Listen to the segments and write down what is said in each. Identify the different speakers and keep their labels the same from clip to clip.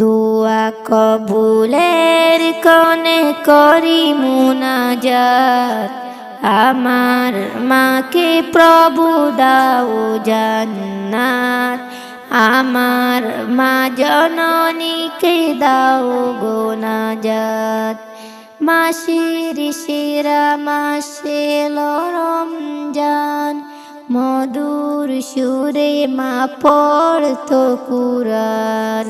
Speaker 1: দোয়া কবুলের কনে করি মুনাজাত আমার মাকে প্রভু দাও জান্নাত। আমার মা জননীকে দাও গোনাজাত মাসির শিরা মাসে রমজান মধুর সুরে মা পড়তো কুরান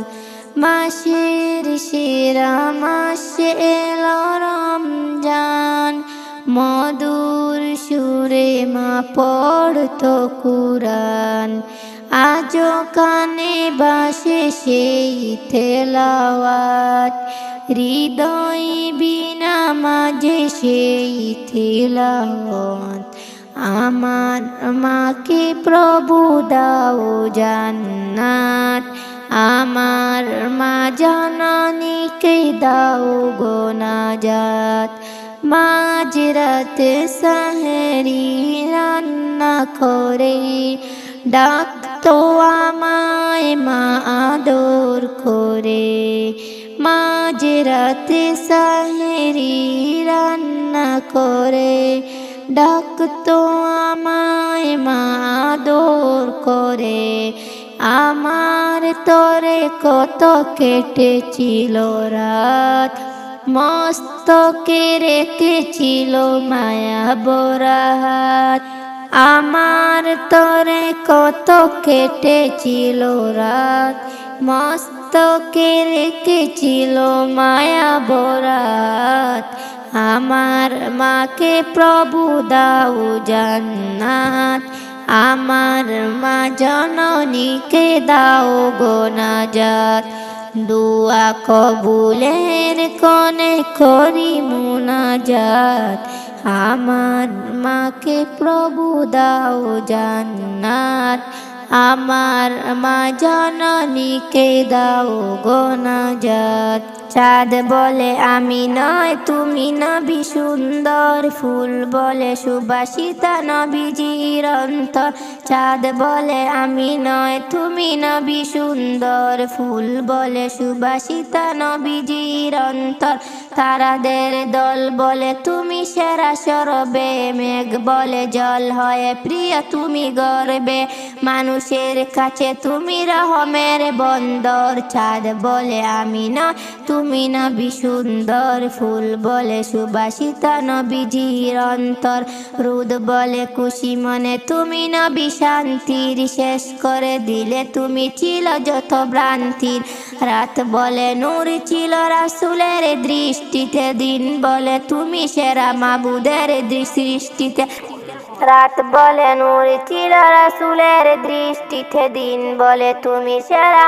Speaker 1: মাসের শিরা মাসে রমজান। মধুর সুরে মা পড়তো কুরান আজও কানে বাসে সেই তেলাওয়াত। হৃদয় বিনা মাঝে সেই তেলাওয়াত। আমার মাকে প্রভু দাও জান্নাত। আমার মা জননীকে দাও গোনাজাত মাঝরাতে সাহেরি রান্না করে। ডাকতো আমায় মা আদর করে। মাঝরাতে সাহেরি রান্না করে। ডাকতো আমায় মা আদর করে। আমার তরে কত কেটেছিল রাত, মস্তকে রেখেছিল মায়া বরাত আমার তরে কত কেটেছিল রাত, মস্তকে রেখেছিল মায়া বরাত আমার মাকে প্রভু দাও জান্নাত আমার মা জননীকে দাও গোনাজাত দুয়া কবুলের কনে করি মুনাজাত আমার মাকে প্রভু দাও জান্নাত। আমার মা জননীকে দাও গোনাজাত চাঁদ বলে আমি নয়, তুমি নবী সুন্দর। ফুল বলে সুবাসিতা নবীজির চাঁদ বলে আমি নয়, তুমি নবী সুন্দর। ফুল বলে সুবাসিতা নবীজির অন্তর তারাদের দল বলে তুমি সেরা সরবে। মেঘ বলে জল হয়ে প্রিয়, তুমি গর্বে। মানুষের কাছে তুমি রহমের বন্দর। চাঁদ বলে আমি নয় তুমি নবী সুন্দর, ফুল বলে সুবাসিতা নবীজির অন্তর। রুদ বলে খুশি মনে তুমি নবী শান্তির, শেষ করে দিলে তুমি ছিল যত ভ্রান্তির। রাত বলে নূর ছিল রাসুলের দৃষ্টিতে, দিন বলে তুমি সেরা মাবুদের সৃষ্টিতে। রাত বলে নূর ছিল রাসুলের দৃষ্টিতে, দিন বলে তুমি সেরা